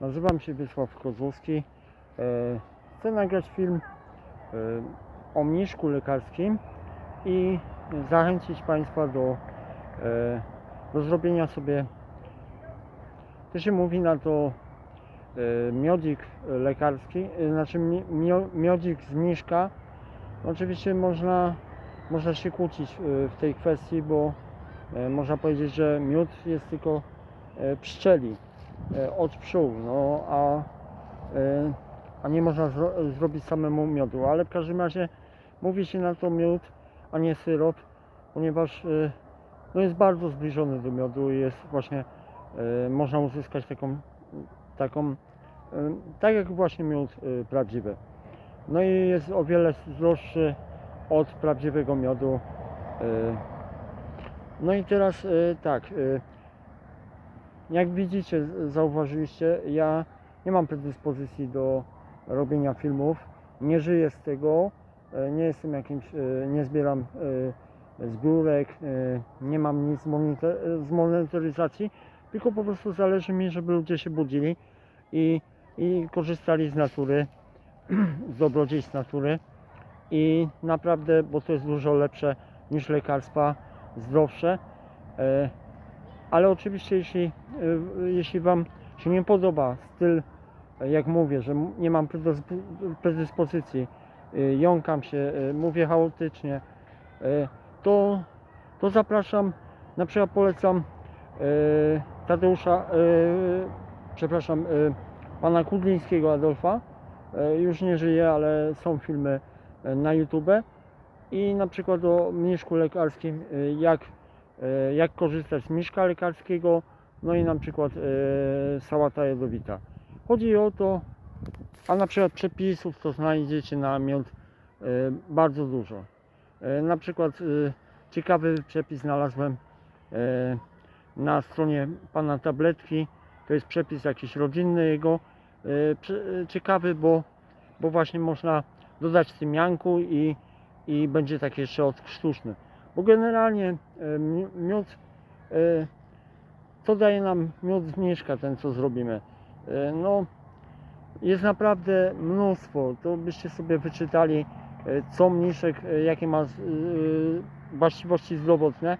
Nazywam się Wiesław Kozłowski. E, Chcę nagrać film e, o mniszku lekarskim i zachęcić Państwa do, e, do zrobienia sobie, to się mówi na to miodzik lekarski, znaczy mi- mio- miodzik z mniszka. Oczywiście można, można się kłócić w tej kwestii, bo można powiedzieć, że miód jest tylko pszczeli od pszczół, no a, e, a nie można zro, zrobić samemu miodu, ale w każdym razie mówi się na to miód, a nie syrop, ponieważ e, no jest bardzo zbliżony do miodu i jest właśnie, e, można uzyskać taką, taką e, tak jak właśnie miód e, prawdziwy. No i jest o wiele zdrowszy od prawdziwego miodu. e. No i teraz e, tak, e, jak widzicie, zauważyliście, ja nie mam predyspozycji do robienia filmów, nie żyję z tego, e, nie jestem jakimś, e, nie zbieram e, zbiórek, nie mam nic z monetyzacji, tylko po prostu zależy mi, żeby ludzie się budzili i, i korzystali z natury, z dobrodziejstw natury i naprawdę, bo to jest dużo lepsze niż lekarstwa, zdrowsze. Ale oczywiście, jeśli, y, jeśli Wam się nie podoba styl, jak mówię, że nie mam predysp- predyspozycji, y, jąkam się, y, mówię chaotycznie, to, to zapraszam, na przykład polecam Tadeusza, przepraszam, pana Kudlińskiego Adolfa, już nie żyje, ale są filmy na YouTube i na przykład o mniszku lekarskim, jak jak korzystać z miszka lekarskiego, no i na przykład e, sałata jadowita. Chodzi o to, a na przykład przepisów to znajdziecie na miód e, bardzo dużo. E, na przykład e, ciekawy przepis znalazłem e, na stronie pana tabletki, to jest przepis jakiś rodzinny jego, e, e, ciekawy, bo, bo właśnie można dodać tymianku i, i będzie taki jeszcze oct sztuczny. Bo generalnie e, mi- miód, e, co daje nam miód z mieszka, ten co zrobimy? E, No, jest naprawdę mnóstwo. To byście sobie wyczytali, e, co mniszek, e, jakie ma e, właściwości zdrowotne,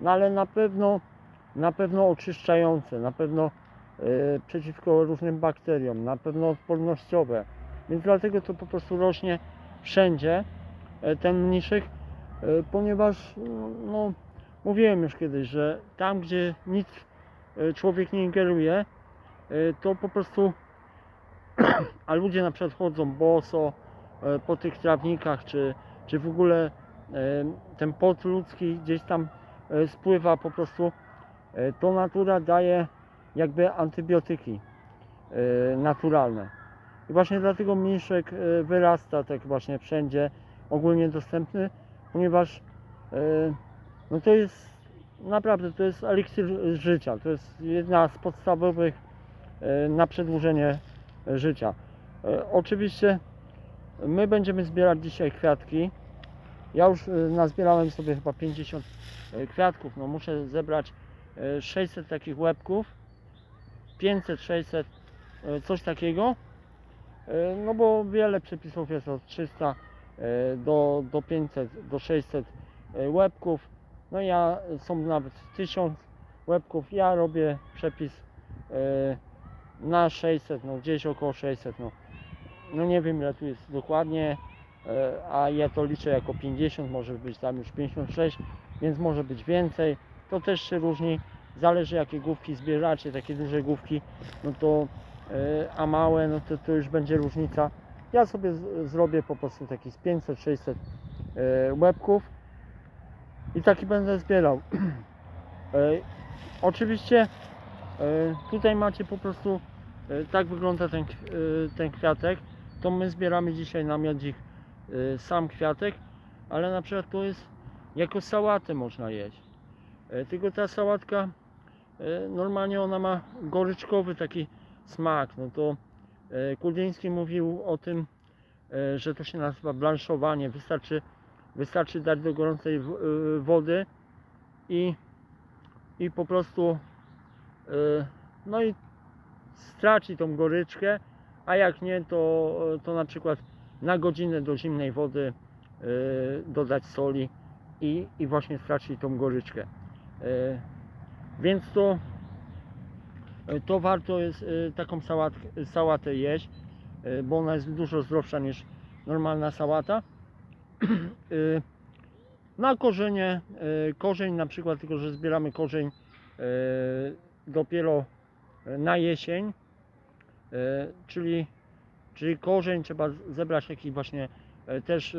no ale na pewno, na pewno oczyszczające, na pewno e, przeciwko różnym bakteriom, na pewno odpornościowe. Więc dlatego to po prostu rośnie wszędzie, e, ten mniszek, E, ponieważ no, mówiłem już kiedyś, że tam gdzie nic e, człowiek nie ingeruje, e, to po prostu a ludzie na przykład chodzą boso e, po tych trawnikach, czy, czy w ogóle e, ten pot ludzki gdzieś tam e, spływa po prostu, e, to natura daje jakby antybiotyki e, naturalne. I właśnie dlatego mniszek e, wyrasta tak właśnie wszędzie, ogólnie dostępny, ponieważ e, no to jest naprawdę to jest eliksir życia. To jest jedna z podstawowych e, na przedłużenie życia. E, Oczywiście my będziemy zbierać dzisiaj kwiatki. Ja już nazbierałem sobie chyba 50 e, kwiatków. No muszę zebrać e, 600 takich łebków, 500, 600, e, coś takiego. No bo wiele przepisów jest od 300 e, do, do 500, do 600 e, łebków. No ja są nawet 1000 łebków. Ja robię przepis e, na 600, no gdzieś około 600. No, no nie wiem ile tu jest dokładnie, e, a ja to liczę jako 50, może być tam już 56, więc może być więcej. To też się różni, zależy jakie główki zbieracie, takie duże główki, no to e, a małe, no to, to już będzie różnica. Ja sobie zrobię po prostu takich z 500-600 e, łebków i taki będę zbierał. E, oczywiście e, tutaj macie po prostu tak wygląda ten, ten kwiatek. To my zbieramy dzisiaj na miodzik sam kwiatek, ale na przykład to jest jako sałatę można jeść. Tylko ta sałatka normalnie ona ma goryczkowy taki smak. No to e, Kudyński mówił o tym, e, że to się nazywa blanszowanie. Wystarczy, wystarczy dać do gorącej e, wody i, i po prostu no i straci tą goryczkę, a jak nie, to, to na przykład na godzinę do zimnej wody dodać soli i, i właśnie straci tą goryczkę. Więc to, to warto jest e, taką sałat, sałatę jeść, e, bo ona jest dużo zdrowsza niż normalna sałata. E, Na korzenie, e, korzeń na przykład, tylko że zbieramy korzeń e, dopiero na jesień, e, czyli, czyli korzeń trzeba zebrać jakiś właśnie e, też e,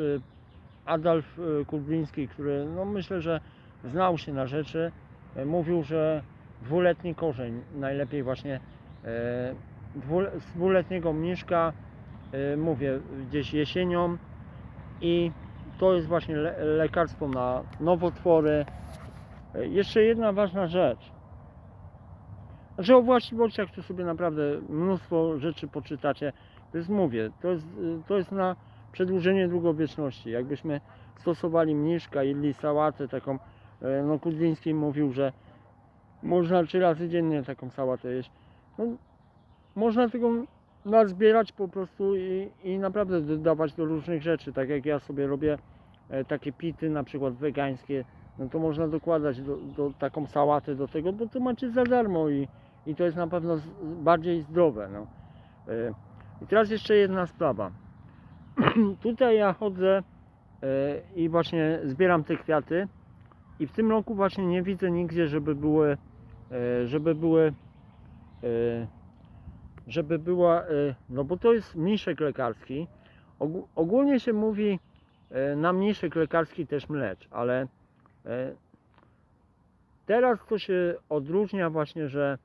Adolf e, Kudliński, który no myślę, że znał się na rzeczy, e, mówił, że dwuletni korzeń najlepiej właśnie e, z dwuletniego mniszka, e, mówię gdzieś jesienią i to jest właśnie le, lekarstwo na nowotwory. E, Jeszcze jedna ważna rzecz. Że o właściwościach to sobie naprawdę mnóstwo rzeczy poczytacie. To jest, mówię, to jest, to jest na przedłużenie długowieczności. Jakbyśmy stosowali mniszka, jedli sałatę taką, no Kudliński mówił, że można trzy razy dziennie taką sałatę jeść. No, można tego nazbierać po prostu i, i naprawdę dodawać do różnych rzeczy. Tak jak ja sobie robię e, takie pity, na przykład wegańskie, no to można dokładać do, do taką sałatę do tego, bo to macie za darmo i, i to jest na pewno z, bardziej zdrowe. No. E, I teraz jeszcze jedna sprawa. Tutaj ja chodzę e, i właśnie zbieram te kwiaty i w tym roku właśnie nie widzę nigdzie, żeby były, żeby były, e, żeby była, e, no bo to jest mniszek lekarski. Ogó- Ogólnie się mówi e, na mniszek lekarski też mlecz, ale e, teraz to się odróżnia właśnie, że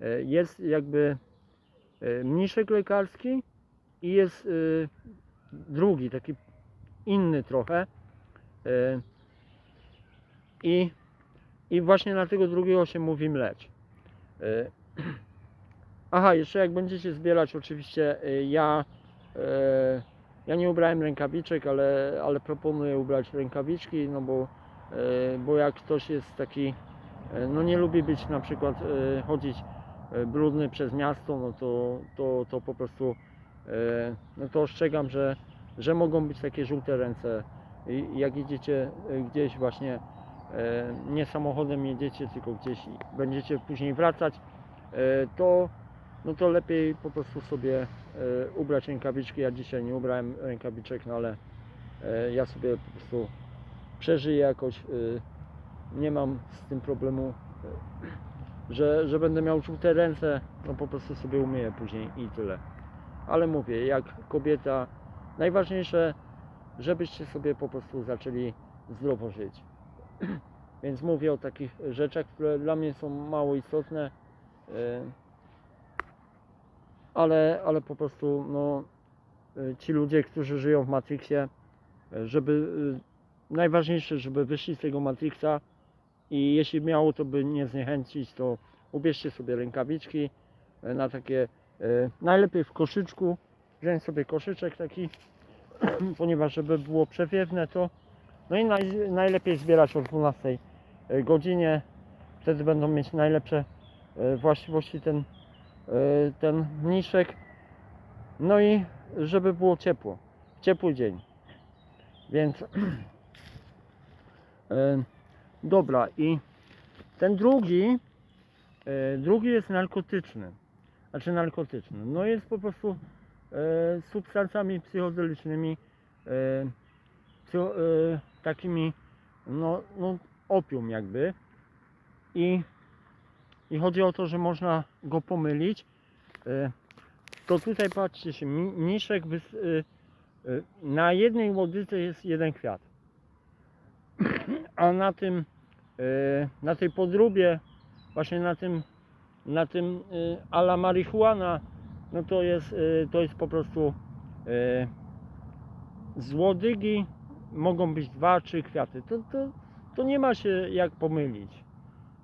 e, jest jakby e, mniszek lekarski i jest e, drugi, taki inny trochę. E, I, I właśnie na tego drugiego się mówi mlecz. E, Aha, jeszcze jak będziecie zbierać, oczywiście e, ja, e, ja nie ubrałem rękawiczek, ale, ale proponuję ubrać rękawiczki, no bo, bo jak ktoś jest taki, no nie lubi być na przykład chodzić brudny przez miasto, no to, to, to po prostu no to ostrzegam, że, że mogą być takie żółte ręce. I jak idziecie gdzieś właśnie nie samochodem jedziecie, tylko gdzieś będziecie później wracać, e, to no to lepiej po prostu sobie e, ubrać rękawiczki. Ja dzisiaj nie ubrałem rękawiczek, no ale e, ja sobie po prostu przeżyję jakoś. e, Nie mam z tym problemu, e, że, że będę miał żółte ręce, no po prostu sobie umyję później i tyle. Ale mówię, jak kobieta, najważniejsze, żebyście sobie po prostu zaczęli zdrowo żyć. Więc mówię o takich rzeczach, które dla mnie są mało istotne, e, ale, ale po prostu no, e, ci ludzie, którzy żyją w Matrixie, e, żeby najważniejsze, żeby wyszli z tego Matrixa i jeśli miało to by nie zniechęcić, to ubierzcie sobie rękawiczki na takie, najlepiej w koszyczku, wziąć sobie koszyczek taki, ponieważ żeby było przewiewne to, no i naj, najlepiej zbierać o 12 godzinie, wtedy będą mieć najlepsze e, właściwości ten, e, ten mniszek, no i żeby było ciepło, ciepły dzień, więc e, dobra. I ten drugi, e, drugi jest narkotyczny, znaczy narkotyczny, no jest po prostu e, substancjami psychodelicznymi, psycho, e, takimi, no, no opium jakby. I, i chodzi o to, że można go pomylić. E, to tutaj patrzcie się, mniszek e, e, na jednej łodyce jest jeden kwiat, a na tym, e, na tej podróbie, właśnie na tym, na tym e, a la marihuana, no to jest, e, to jest po prostu e, z łodygi mogą być dwa, trzy kwiaty. To, to, to nie ma się jak pomylić.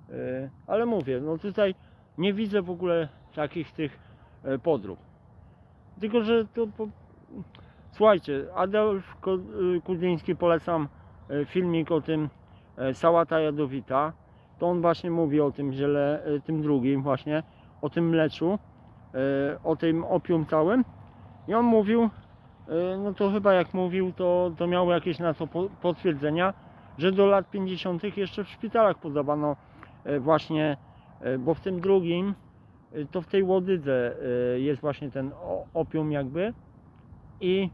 E, Ale mówię, no tutaj nie widzę w ogóle takich tych e, podrób. Tylko, że to po... Słuchajcie, Adolf y, Kudliński polecam e, filmik o tym e, sałata jadowita. To on właśnie mówi o tym ziele, e, tym drugim właśnie, o tym mleczu. o tym opium całym. I on mówił, e, no to chyba jak mówił, to, to miał jakieś na to po- potwierdzenia, że do lat 50. jeszcze w szpitalach podawano e, właśnie, e, bo w tym drugim, e, to w tej łodydze e, jest właśnie ten opium jakby i,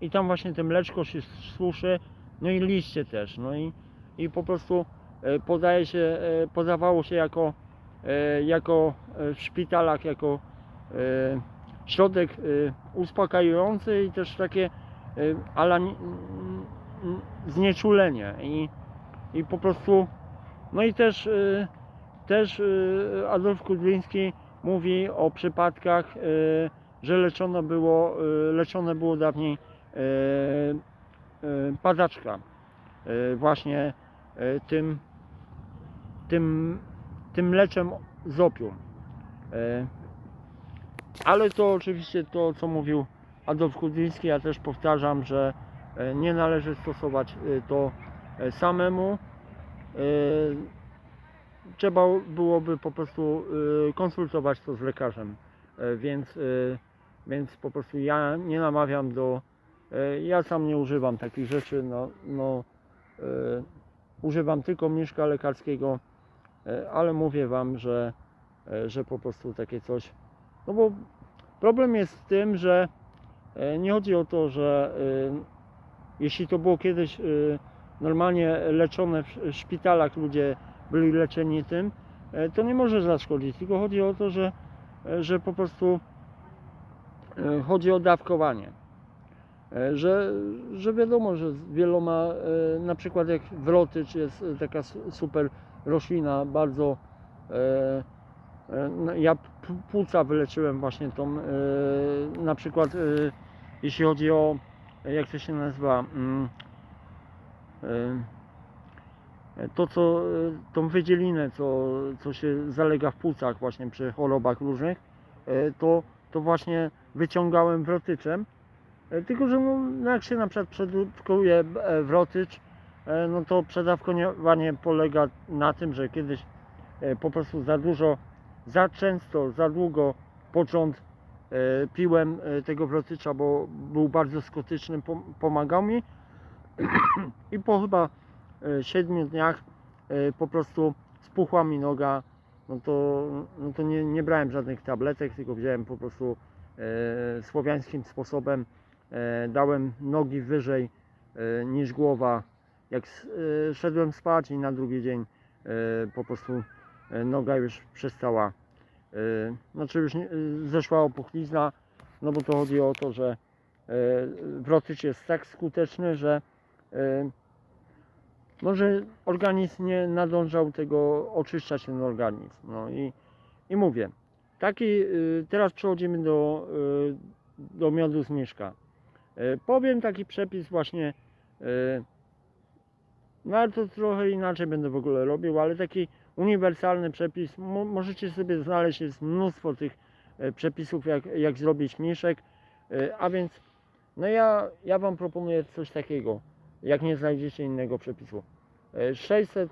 i tam właśnie te mleczko się suszy, no i liście też, no i, i po prostu e, podaje się, e, podawało się jako, e, jako e, w szpitalach, jako e, środek e, uspokajający i też takie e, ala znieczulenie i, i po prostu no i też e, też Adolf Kudliński mówi o przypadkach, że leczone było, leczone było dawniej padaczka właśnie tym tym tym leczem z opium. Ale to oczywiście to, co mówił Adolf Kudliński, ja też powtarzam, że e, nie należy stosować e, to e, samemu. Trzeba byłoby po prostu konsultować to z lekarzem, więc, więc po prostu ja nie namawiam do. Ja sam nie używam takich rzeczy, no, no, używam tylko mniszka lekarskiego, ale mówię Wam, że, że po prostu takie coś. No bo problem jest w tym, że e, nie chodzi o to, że e, jeśli to było kiedyś e, normalnie leczone w szpitalach, ludzie byli leczeni tym, to nie może zaszkodzić. Tylko chodzi o to, że, że po prostu chodzi o dawkowanie. Że, że wiadomo, że z wieloma, na przykład jak wrotycz jest taka su- super roślina, bardzo ja p- płuca wyleczyłem właśnie tą, e, na przykład e, jeśli chodzi o, jak to się nazywa, mm, e, to co, e, tą wydzielinę, co, co się zalega w płucach właśnie przy chorobach różnych, e, to, to właśnie wyciągałem wrotyczem. E, Tylko, że no, no jak się na przykład przedawkuje e, wrotycz, e, no to przedawkowanie polega na tym, że kiedyś e, po prostu za dużo, za często, za długo począt e, piłem e, tego wrotycza, bo był bardzo skuteczny, pom- pomagał mi. I po chyba e, 7 dniach e, po prostu spuchła mi noga, no to, no to nie, nie brałem żadnych tabletek, tylko wziąłem po prostu słowiańskim sposobem, dałem nogi wyżej niż głowa, jak szedłem spać i na drugi dzień po prostu noga już przestała, e, znaczy już e, zeszła opuchlizna, no bo to chodzi o to, że e, wrotycz jest tak skuteczny, że e, może organizm nie nadążał tego oczyszczać ten organizm. No i, i mówię, taki, teraz przechodzimy do, do miodu z mieszka. Powiem taki przepis właśnie, no ale to trochę inaczej będę w ogóle robił, ale taki uniwersalny przepis, mo, możecie sobie znaleźć, jest mnóstwo tych y, przepisów, jak, jak zrobić mieszek, y, a więc no ja, ja Wam proponuję coś takiego, jak nie znajdziecie innego przepisu. E, 600,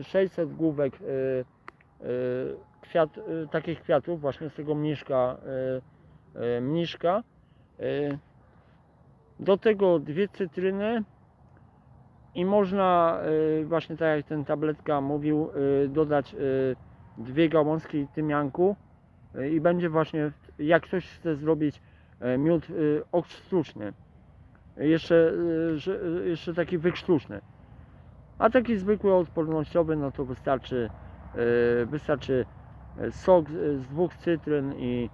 e, 600 główek e, e, kwiat, e, takich kwiatów, właśnie z tego mniszka, e, e, mniszka. E, Do tego dwie cytryny i można e, właśnie tak jak ten tabletka mówił, e, dodać e, dwie gałązki tymianku i będzie właśnie, jak ktoś chce zrobić miód oct sztuczny, jeszcze, jeszcze taki wyk sztuczny. A taki zwykły odpornościowy, no to wystarczy, wystarczy sok z dwóch cytryn i,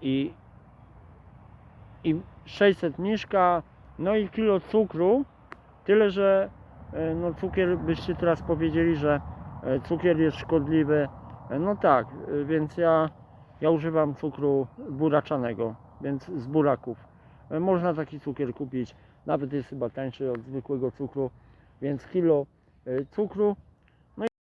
i, i 600 miszka, no i kilo cukru. Tyle, że e, no cukier byście teraz powiedzieli, że e, cukier jest szkodliwy. E, No tak, więc ja, ja używam cukru buraczanego, więc z buraków. Można taki cukier kupić, nawet jest chyba tańszy od zwykłego cukru, więc kilo cukru